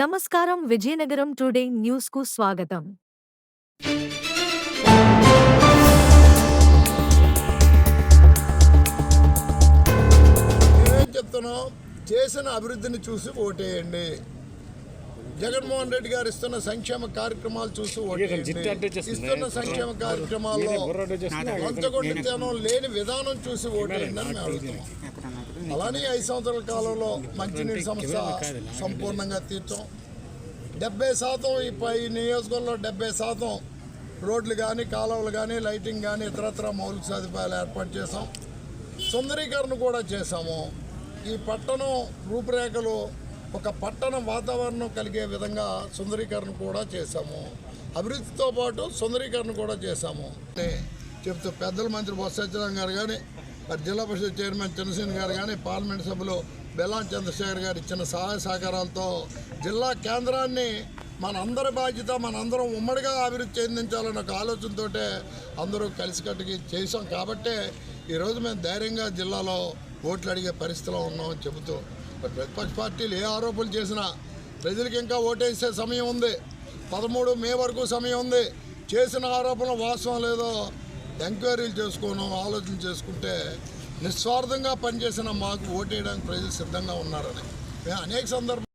నమస్కారం విజయనగరం టుడే న్యూస్కు స్వాగతం. మేమేం చెప్తున్నాం చేసిన అభివృద్ధిని చూసి ఓటేయండి. జగన్మోహన్ రెడ్డి గారు ఇస్తున్న సంక్షేమ కార్యక్రమాలు చూసి ఇస్తున్న సంక్షేమ కార్యక్రమాల్లో లంచగొండితనం లేని విధానం చూసి ఓటేయండి అని అడుగుతున్నాం. అలానే ఐదు సంవత్సరాల కాలంలో మంచినీటి సమస్య సంపూర్ణంగా తీర్చాం డెబ్బై శాతం ఈ పై నియోజకవర్గంలో డెబ్బై శాతం రోడ్లు కానీ కాలువలు కానీ లైటింగ్ కానీ ఇతరత్ర మౌలిక సదుపాయాలు ఏర్పాటు చేసాం సుందరీకరణ కూడా చేశాము. ఈ పట్టణం రూపురేఖలు ఒక పట్టణ వాతావరణం కలిగే విధంగా సుందరీకరణ కూడా చేశాము. అభివృద్ధితో పాటు సుందరీకరణ కూడా చేశాము. చెప్తూ పెద్దల మంత్రి బొత్స సత్యనారాయణ గారు కానీ మరి జిల్లా పరిషత్ చైర్మన్ చంద్రసేన గారు కానీ పార్లమెంట్ సభ్యులు బెల్లాం చంద్రశేఖర్ గారు ఇచ్చిన సహాయ సహకారాలతో జిల్లా కేంద్రాన్ని మన అందరి బాధ్యత మనందరం ఉమ్మడిగా అభివృద్ధి చెందించాలన్న ఒక ఆలోచనతో అందరూ కలిసికట్టుకి చేసాం కాబట్టే ఈరోజు మేము ధైర్యంగా జిల్లాలో ఓట్లు అడిగే పరిస్థితిలో ఉన్నామని చెబుతూ ప్రతిపక్ష పార్టీలు ఏ ఆరోపణలు చేసినా ప్రజలకు ఇంకా ఓటేసే సమయం ఉంది. పదమూడు మే వరకు సమయం ఉంది. చేసిన ఆరోపణలు వాస్తవం లేదో ఎంక్వైరీలు చేసుకోను ఆలోచన చేసుకుంటే నిస్వార్థంగా పనిచేసిన మాకు ఓటేయడానికి ప్రజలు సిద్ధంగా ఉన్నారని. మేము అనేక సందర్భాలు